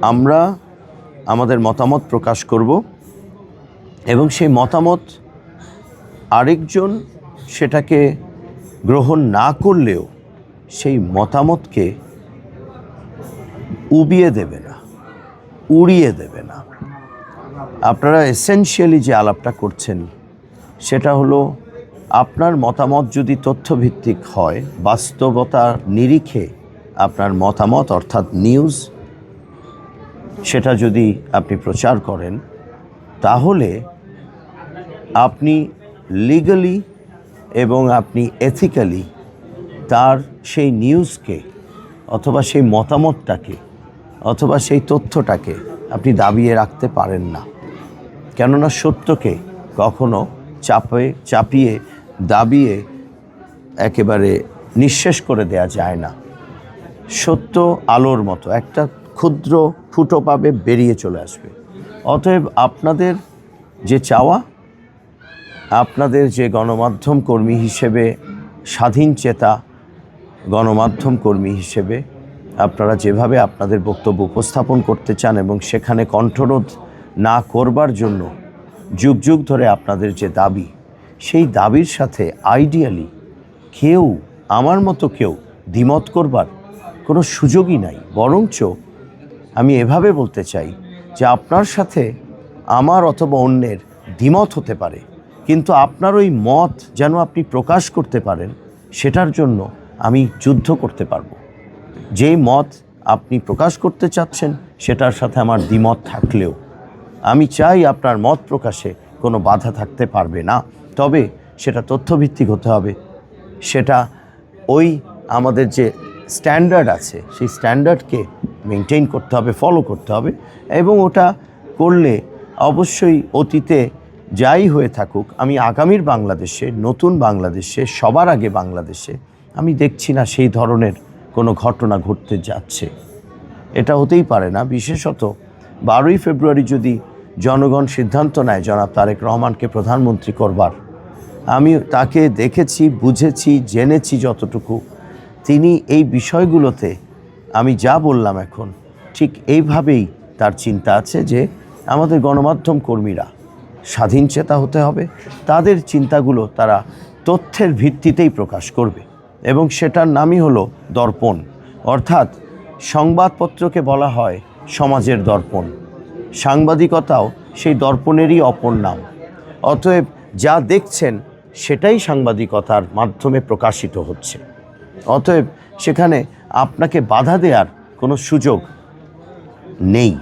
আমরা আমাদের মতামত প্রকাশ করব এবং সেই মতামত আরেকজন সেটাকে গ্রহণ না করলেও সেই মতামতকে উবিয়ে দেবে না, উড়িয়ে দেবে না। আপনারা এসেনশিয়ালি যে আলাপটা করছেন, সেটা হলো আপনার মতামত যদি তথ্যভিত্তিক হয় বাস্তবতার নিরিখে আপনার মতামত অর্থাৎ নিউজ সেটা যদি আপনি প্রচার করেন, তাহলে আপনি লিগালি এবং আপনি এথিক্যালি তার সেই নিউজকে অথবা সেই মতামতটাকে অথবা সেই তথ্যটাকে আপনি দাবিয়ে রাখতে পারেন না। কেননা সত্যকে কখনো চাপে, চাপিয়ে, দাবিয়ে একেবারে নিঃশেষ করে দেয়া যায় না। সত্য আলোর মতো, একটা ক্ষুদ্র ফুটো পাবে, বেরিয়ে চলে আসবে। অতএব আপনাদের যে চাওয়া, আপনাদের যে গণমাধ্যম কর্মী হিসেবে, স্বাধীন চেতা গণমাধ্যম কর্মী হিসেবে আপনারা যেভাবে আপনাদের বক্তব্য উপস্থাপন করতে চান এবং সেখানে কণ্ঠরোধ না করবার জন্য যুগ যুগ ধরে আপনাদের যে দাবি, সেই দাবির সাথে আইডিয়ালি কেউ, আমার মতো কেউ দ্বিমত করবার কোনো সুযোগই নাই। বরঞ্চ আমি এভাবে বলতে চাই যে আপনার সাথে আমার অথবা অন্যের দ্বিমত হতে পারে, কিন্তু আপনার ওই মত যেন আপনি প্রকাশ করতে পারেন, সেটার জন্য আমি যুদ্ধ করতে পারব। যেই মত আপনি প্রকাশ করতে চাচ্ছেন, সেটার সাথে আমার দ্বিমত থাকলেও। আমি চাই আপনার মত প্রকাশে কোনো বাধা থাকতে পারবে না, তবে সেটা তথ্যভিত্তিক হতে হবে। সেটা ওই আমাদের যে স্ট্যান্ডার্ড আছে, সেই স্ট্যান্ডার্ডকে মেনটেন করতে হবে ফলো করতে হবে এবং ওটা করলে অবশ্যই অতীতে যাই হয়ে থাকুক, আমি আগামীর বাংলাদেশে, নতুন বাংলাদেশে, সবার আগে বাংলাদেশে, আমি দেখছি না সেই ধরনের কোনো ঘটনা ঘটতে যাচ্ছে। এটা হতেই পারে না। বিশেষত বারোই ফেব্রুয়ারি যদি জনগণ সিদ্ধান্ত নেয়, জনাব তারেক রহমানকে প্রধানমন্ত্রী করবার, আমি তাকে দেখেছি, বুঝেছি, জেনেছি যতটুকু। তিনি এই বিষয়গুলোতে আমি যা বললাম এখন, ঠিক এইভাবেই তার চিন্তা আছে যে আমাদের গণমাধ্যম কর্মীরা স্বাধীন চেতা হতে হবে, তাদের চিন্তাগুলো তারা তথ্যের ভিত্তিতেই প্রকাশ করবে এবং সেটার নামই হলো দর্পণ। অর্থাৎ সংবাদপত্রকে বলা হয় সমাজের দর্পণ। সাংবাদিকতাও সেই দর্পণেরই অপর নাম। অতএব যা দেখছেন সেটাই সাংবাদিকতার মাধ্যমে প্রকাশিত হচ্ছে। অতএব সেখানে আপনাকে বাধা দেওয়ার কোনো সুযোগ নেই।